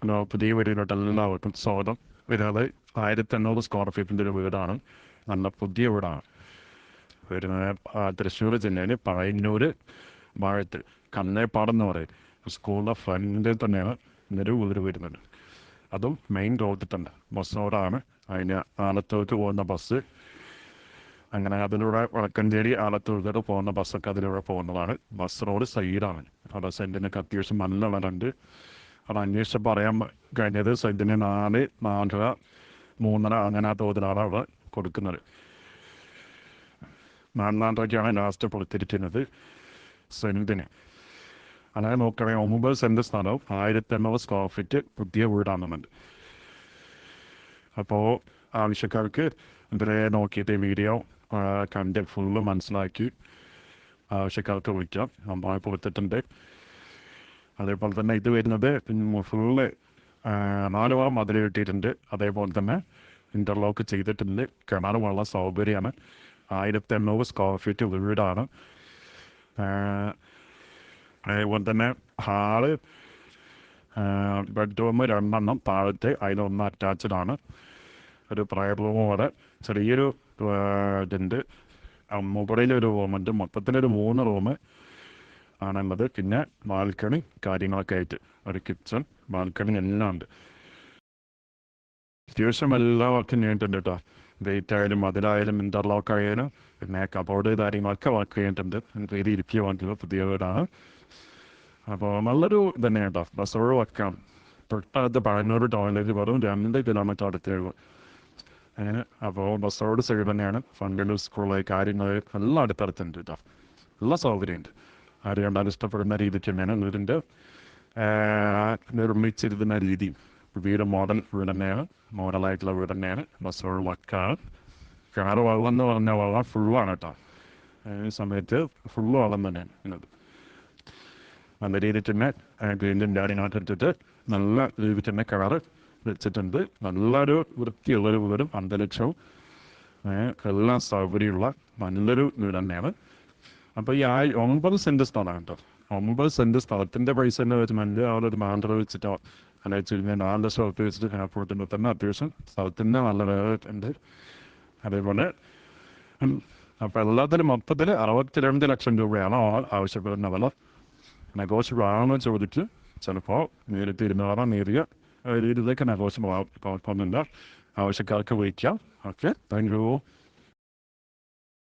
Hello പുതിയ വീടിലോട്ട് എല്ലാവർക്കും സ്വാഗതം. വരുന്നത് ആയിരത്തി എണ്ണൂറ് സ്ക്വയർ ഫീറ്റിന്റെ ഒരു വീടാണ്. നല്ല പുതിയ വീടാണ്. വരുന്നത് തൃശ്ശൂർ ജില്ലയിൽ പഴയന്നൂർ വാഴത്ത് കന്നേപ്പാടം എന്ന് പറയും. സ്കൂളിലെ ഫ്രണ്ടിൽ തന്നെയാണ് ഇന്നൊരു വീട് വരുന്നത് അതും മെയിൻ റോഡിൽ തന്നെ. ബസ് റോഡാണ് അതിന് ആലത്തൂർക്ക് പോകുന്ന ബസ് അങ്ങനെ അതിലൂടെ വടക്കഞ്ചേരി ആലത്തൂർക്കോട്ട് പോകുന്ന ബസ്സൊക്കെ അതിലൂടെ പോകുന്നതാണ്. ബസ് റോഡ് സൈഡാണ് അവിടെ സെന്റിനൊക്കെ അത്യാവശ്യം നല്ല വളരുണ്ട് അത് അന്വേഷിച്ചപ്പോൾ അറിയാൻ കഴിഞ്ഞത് സെൻറ്റിന് നാല് നാലര മൂന്നര അങ്ങനെ ആ തോതിലാണ് അവിടെ കൊടുക്കുന്നത് നാലാണ്ടൊക്കെയാണ് ലാസ്റ്റ് കൊടുത്തിരിക്കുന്നത് സെൻറ്റിന് അങ്ങനെ നോക്കുകയാണെങ്കിൽ ഒമ്പത് സെൻറ്റ് സ്ഥലവും ആയിരത്തി എണ്ണൂറ് സ്ക്വയർ ഫീറ്റ് പുതിയ വീടാണെന്നുണ്ട് അപ്പോൾ ആവശ്യക്കാർക്ക് ഇതിലെ നോക്കിയിട്ട് വീഡിയോ കണ്ട് ഫുള്ള് മനസ്സിലാക്കി ആവശ്യക്കാർക്ക് വിളിക്കാം നമ്മൾ കൊടുത്തിട്ടുണ്ട് അതേപോലെ തന്നെ ഇത് വരുന്നത് ഫുള്ള് നാല് ഭാഗം മതിൽ കിട്ടിയിട്ടുണ്ട്. അതേപോലെ തന്നെ ഇന്റർലോക്ക് ചെയ്തിട്ടുണ്ട്. കിണർ വെള്ള സൗകര്യമാണ്. ആയിരത്തി എണ്ണൂറ് സ്ക്വയർ ഫീറ്റ് വീടാണ് അതേപോലെ തന്നെ ഹാൾ ബെഡ്റൂം രണ്ടെണ്ണം താഴത്തെ അതിലൊന്ന് അറ്റാച്ച്ഡ് ആണ്. ഒരു പ്രയർ റൂം പോലെ ചെറിയൊരു ഇതുണ്ട്. മുകളിലൊരു റൂമുണ്ട് മൊത്തത്തിലൊരു മൂന്ന് റൂം ആണുള്ളത്. പിന്നെ ബാൽക്കണി കാര്യങ്ങളൊക്കെ ആയിട്ട് ഒരു കിച്ചൺ ബാൽക്കണി എല്ലാം ഉണ്ട് അത്യാവശ്യം എല്ലാ വർക്കും ചെയ്തിട്ടുണ്ട് കേട്ടോ വെയിറ്റ് ആയാലും അതിലായാലും ഇന്റർലോക്ക് ആയാലും പിന്നെ കബോർഡ് കാര്യങ്ങളൊക്കെ വർക്ക് ചെയ്തിട്ടുണ്ട്. ഇത് ഇരിക്കുക വണ്ടിയുള്ള പുതിയ വീടാണ്. അപ്പോൾ നല്ലൊരു തന്നെ കേട്ടോ ബസ്സോട് വർക്കാണ് തൊട്ടടുത്ത് പഴനൂർ ടൗണിലേക്ക് വെറും രണ്ട് കിലോമീറ്റർ അടുത്തേ ഉള്ളൂ അങ്ങനെ അപ്പോൾ ബസ് റോഡ് സൈഡ് തന്നെയാണ്. ഫണ്ട് സ്കൂൾ കാര്യങ്ങൾ എല്ലാം അടുത്തടുത്തുണ്ട് കേട്ടോ എല്ലാ സൗകര്യമുണ്ട്. ആര് കണ്ടാലും ഇഷ്ടപ്പെടുന്ന രീതിക്ക് തന്നെയാണ് വീടിന്റെ നിർമ്മിച്ചിരുന്ന രീതി. വീട് മോഡൽ വീട് തന്നെയാണ്. മോഡലായിട്ടുള്ള വീട് തന്നെയാണ്. ബസ്സുകൾ വക്കാണ് കാറ് വെള്ളം എന്ന് പറഞ്ഞ വെള്ളം ഫുള്ളാണ് കേട്ടോ. ഈ സമയത്ത് ഫുള്ള് വെള്ളം തന്നെയാണ് ഇന്നത്. നല്ല രീതിയിൽ തന്നെ ഗ്രീന്റെ എടുത്തിട്ട് നല്ല രീതിയിൽ തന്നെ കിണർ വെച്ചിട്ടുണ്ട്. നല്ലൊരു വൃത്തിയുള്ളൊരു വീടും അന്തരീക്ഷവും എല്ലാം സൗകര്യമുള്ള നല്ലൊരു വീട് തന്നെയാണ്. അപ്പോൾ ഈ ആ ഒമ്പത് സെൻറ്റ് സ്ഥലമാണ് കേട്ടോ ഒമ്പത് സെൻറ്റ് സ്ഥലത്തിൻ്റെ പൈസ എന്ന് വെച്ചാൽ അവിടെ ഒരു മാണ്ടർ വെച്ചിട്ടോ അല്ല വെച്ച് കഴിഞ്ഞാൽ നാല് ലക്ഷം ഉറുപ്പ് വെച്ചിട്ട് കാണപ്പെടുത്തുമ്പോൾ തന്നെ അത്യാവശ്യം സ്ഥലത്തിൻ്റെ നല്ല റേറ്റ് ഉണ്ട് അതേപോലെ അപ്പോൾ എല്ലാത്തിനും മൊത്തത്തിൽ അറുപത്തിരണ്ട് ലക്ഷം രൂപയാണ് ആൾ ആവശ്യപ്പെടുന്ന വില നെഗോഷ്യബിൾ ആണെന്ന് ചോദിച്ച് ചിലപ്പോൾ നേരിട്ട് ഇരുന്നൂറാം നേരിയ രീതിയിലേക്ക് നെഗോഷ്യബിൾ ആവും കുഴപ്പമൊന്നുമില്ല ആവശ്യക്കാർക്ക് വിളിക്കാം ഓക്കെ താങ്ക് യു